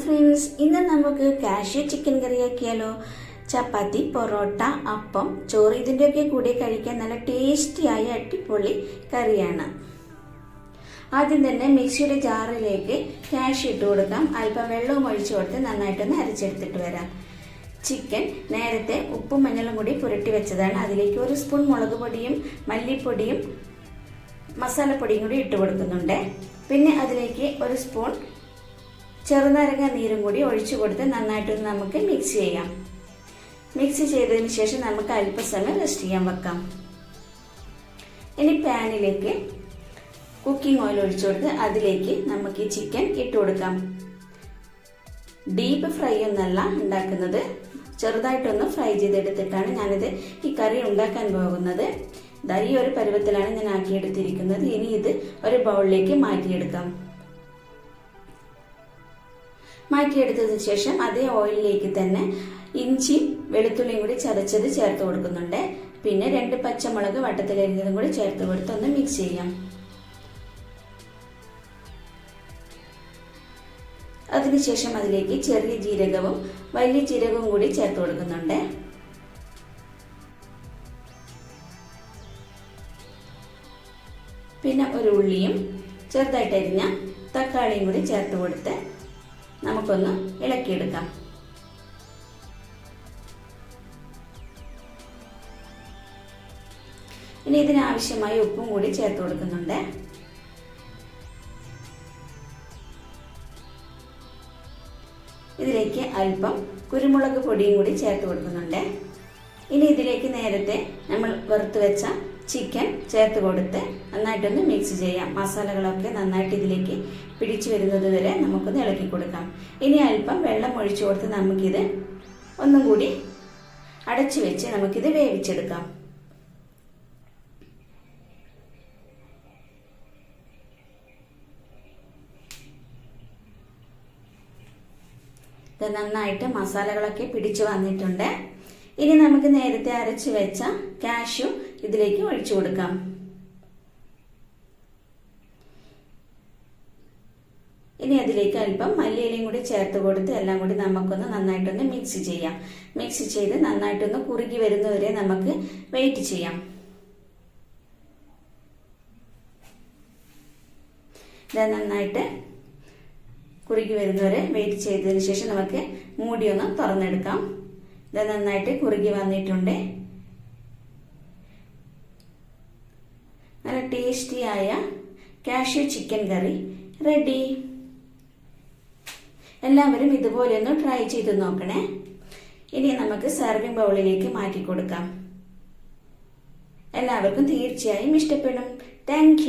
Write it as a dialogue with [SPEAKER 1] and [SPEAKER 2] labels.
[SPEAKER 1] Friends ഇന്ന് നമുക്ക് cashew chicken curry ആക്കിയാലോ? ചപ്പാത്തി പൊറോട്ട അപ്പം ചോറ് ഇതിന്റെയൊക്കെ കൂടെ കഴിക്കാൻ നല്ല ടേസ്റ്റിയായ അടിപൊളി കറിയാണ്. ആദ്യം തന്നെ മിക്സിയുടെ ജാറിലേക്ക് കാഷ്യൂ ഇട്ട് കൊടുക്കാം. അല്പം വെള്ളവും ഒഴിച്ചു കൊടുത്ത് നന്നായിട്ടൊന്ന് അരച്ചെടുത്തിട്ട് വരാം. ചിക്കൻ നേരത്തെ ഉപ്പും മഞ്ഞളും കൂടി പുരട്ടി വെച്ചതാണ്. അതിലേക്ക് ഒരു സ്പൂൺ മുളക് പൊടിയും മല്ലിപ്പൊടിയും മസാലപ്പൊടിയും കൂടി ഇട്ട് കൊടുക്കുന്നുണ്ട്. പിന്നെ അതിലേക്ക് ഒരു സ്പൂൺ ചെറുനാരങ്ങ നീരും കൂടി ഒഴിച്ചു കൊടുത്ത് നന്നായിട്ടൊന്ന് നമുക്ക് മിക്സ് ചെയ്യാം. മിക്സ് ചെയ്തതിന് ശേഷം നമുക്ക് അല്പസമയം റെസ്റ്റ് ചെയ്യാൻ വെക്കാം. ഇനി പാനിലേക്ക് കുക്കിംഗ് ഓയിൽ ഒഴിച്ചു കൊടുത്ത് അതിലേക്ക് നമുക്ക് ഈ ചിക്കൻ ഇട്ട് കൊടുക്കാം. ഡീപ്പ് ഫ്രൈ ഒന്നല്ല ഉണ്ടാക്കുന്നത്. ചെറുതായിട്ടൊന്ന് ഫ്രൈ ചെയ്തെടുത്തിട്ടാണ് ഞാനിത് ഈ കറി ഉണ്ടാക്കാൻ പോകുന്നത്. ഈ ഒരു പരുവത്തിലാണ് ഞാൻ ആക്കിയെടുത്തിരിക്കുന്നത്. ഇനി ഇത് ഒരു ബൗളിലേക്ക് മാറ്റിയെടുക്കാം. മാറ്റിയെടുത്തതിന് ശേഷം അതേ ഓയിലിലേക്ക് തന്നെ ഇഞ്ചി വെളുത്തുള്ളിയും കൂടി ചതച്ചത് ചേർത്ത് കൊടുക്കുന്നുണ്ട്. പിന്നെ രണ്ട് പച്ചമുളക് വട്ടത്തിലരിഞ്ഞതും കൂടി ചേർത്ത് കൊടുത്ത് ഒന്ന് മിക്സ് ചെയ്യാം. അതിനുശേഷം അതിലേക്ക് ചെറിയ ജീരകവും വലിയ ജീരകവും കൂടി ചേർത്ത് കൊടുക്കുന്നുണ്ട്. പിന്നെ ഒരു ഉള്ളിയും ചെറുതായിട്ട് അരിഞ്ഞ തക്കാളിയും കൂടി ചേർത്ത് കൊടുത്ത് നമുക്കൊന്ന് ഇളക്കിയെടുക്കാം. ഇനി ഇതിനാവശ്യമായ ഉപ്പും കൂടി ചേർത്ത് കൊടുക്കുന്നുണ്ട്. ഇതിലേക്ക് അല്പം കുരുമുളക് പൊടിയും കൂടി ചേർത്ത് കൊടുക്കുന്നുണ്ട്. ഇനി ഇതിലേക്ക് നേരത്തെ നമ്മൾ വറുത്ത് വെച്ച ചിക്കൻ ചേർത്ത് കൊടുത്ത് നന്നായിട്ടൊന്ന് മിക്സ് ചെയ്യാം. മസാലകളൊക്കെ നന്നായിട്ട് ഇതിലേക്ക് പിടിച്ചു വരുന്നത് വരെ നമുക്കൊന്ന് ഇളക്കി കൊടുക്കാം. ഇനി അല്പം വെള്ളം ഒഴിച്ചു കൊടുത്ത് നമുക്കിത് ഒന്നും കൂടി അടച്ചു വെച്ച് നമുക്കിത് വേവിച്ചെടുക്കാം. നന്നായിട്ട് മസാലകളൊക്കെ പിടിച്ചു വന്നിട്ടുണ്ട്. ഇനി നമുക്ക് നേരത്തെ അരച്ചു വെച്ച കാഷ്യൂ ഇതിലേക്ക് ഒഴിച്ചു കൊടുക്കാം. ഇനി അതിലേക്ക് അല്പം മല്ലിയിലയും കൂടി ചേർത്ത് കൊടുത്ത് എല്ലാം കൂടി നമുക്കൊന്ന് നന്നായിട്ടൊന്ന് മിക്സ് ചെയ്യാം. മിക്സ് ചെയ്ത് നന്നായിട്ടൊന്ന് കുറുകി വരുന്നവരെ നമുക്ക് വെയിറ്റ് ചെയ്യാം. ഇത് നന്നായിട്ട് കുറുകി വരുന്നവരെ വെയിറ്റ് ചെയ്തതിന് ശേഷം നമുക്ക് മൂടിയൊന്ന് തുറന്നെടുക്കാം. ഇത് നന്നായിട്ട് കുറുകി വന്നിട്ടുണ്ട്. നല്ല ടേസ്റ്റിയായ കാഷ്യൂ ചിക്കൻ കറി റെഡി എല്ലാവരും ഇതുപോലെ ഒന്ന് ട്രൈ ചെയ്ത് നോക്കണേ. ഇനി നമുക്ക് സർവിംഗ് ബൗളിലേക്ക് മാറ്റി കൊടുക്കാം. എല്ലാവർക്കും തീർച്ചയായും ഇഷ്ടപ്പെടും. താങ്ക്